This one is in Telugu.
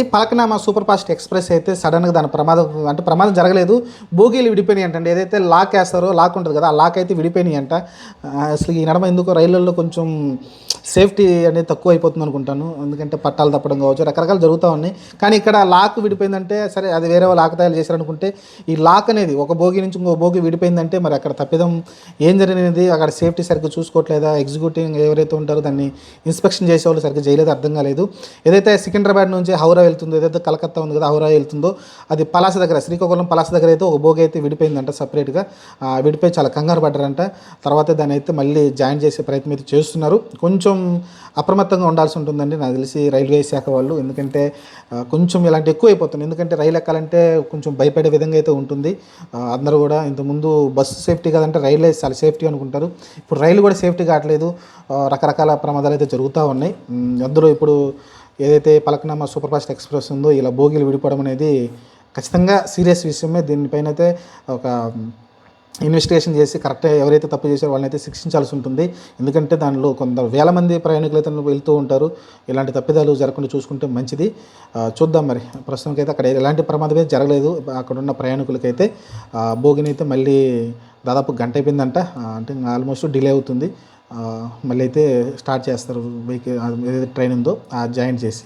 ఈ పలకనామా సూపర్ ఫాస్ట్ ఎక్స్ప్రెస్ అయితే సడన్గా దాని ప్రమాదం అంటే ప్రమాదం జరగలేదు. బోగీలు విడిపోయినాయి అంటండి. ఏదైతే లాక్ వేస్తారో లాక్ ఉంటుంది కదా ఆ లాక్ అయితే విడిపోయినాయి అంట. అసలు ఈ నడమ ఎందుకో రైళ్ళల్లో కొంచెం సేఫ్టీ అనేది తక్కువ అయిపోతుంది అనుకుంటాను. ఎందుకంటే పట్టాలు తప్పడం కావచ్చు రకరకాలు జరుగుతూ ఉన్నాయి. కానీ ఇక్కడ లాక్ విడిపోయిందంటే సరే అది వేరే వాళ్ళు లాక్ తయారు చేశారనుకుంటే ఈ లాక్ అనేది ఒక బోగి నుంచి ఇంకో బోగి విడిపోయిందంటే మరి అక్కడ తప్పిదం ఏం జరిగినది అక్కడ సేఫ్టీ సరిగ్గా చూసుకోవట్లేదా ఎగ్జిక్యూటివ్ ఎవరైతే ఉంటారో దాన్ని ఇన్స్పెక్షన్ చేసే వాళ్ళు సరిగ్గా చేయలేదు అర్థం కాలేదు. ఏదైతే సికింద్రాబాద్ నుంచి హౌరా వెళ్తుందో ఏదైతే కలకత్తా ఉంది కదా హౌరా వెళ్తుందో అది పలాస దగ్గర శ్రీకాకుళం పలాస దగ్గర అయితే ఒక బోగి అయితే విడిపోయిందంట సపరేట్గా విడిపోయి చాలా కంగారు పడ్డారంట. తర్వాత దాన్ని అయితే మళ్ళీ జాయిన్ చేసే ప్రయత్నం అయితే చేస్తున్నారు. కొంచెం కొంచెం అప్రమత్తంగా ఉండాల్సి ఉంటుందండి. నాకు తెలిసి రైల్వే శాఖ వాళ్ళు. ఎందుకంటే కొంచెం ఇలాంటి ఎక్కువ అయిపోతుంది ఎందుకంటే రైలు ఎక్కాలంటే కొంచెం భయపడే విధంగా అయితే ఉంటుంది. అందరూ కూడా ఇంతకుముందు బస్సు సేఫ్టీ కదంటే రైలే చాలా సేఫ్టీ అనుకుంటారు. ఇప్పుడు రైలు కూడా సేఫ్టీ కావట్లేదు. రకరకాల ప్రమాదాలు అయితే జరుగుతూ ఉన్నాయి. అందరూ ఇప్పుడు ఏదైతే పలకనామా సూపర్ ఫాస్ట్ ఎక్స్ప్రెస్ ఉందో ఇలా బోగీలు విడిపోవడం అనేది ఖచ్చితంగా సీరియస్ విషయమే. దీనిపైన అయితే ఒక ఇన్వెస్టిగేషన్ చేసి కరెక్ట్గా ఎవరైతే తప్పు చేశారో వాళ్ళని అయితే శిక్షించాల్సి ఉంటుంది. ఎందుకంటే దానిలో కొంత వేల మంది ప్రయాణికులు అయితే వెళ్తూ ఉంటారు. ఇలాంటి తప్పిదాలు జరగకుండా చూసుకుంటే మంచిది. చూద్దాం మరి. ప్రస్తుతానికి అయితే అక్కడ ఎలాంటి ప్రమాదం అయితే జరగలేదు. అక్కడ ఉన్న ప్రయాణికులకైతే భోగిని అయితే మళ్ళీ దాదాపు గంట అయిపోయిందంట. అంటే ఆల్మోస్ట్ డిలే అవుతుంది. మళ్ళీ అయితే స్టార్ట్ చేస్తారు వెహికల్ ఏదైతే ట్రైన్ ఉందో జాయిన్ చేసి.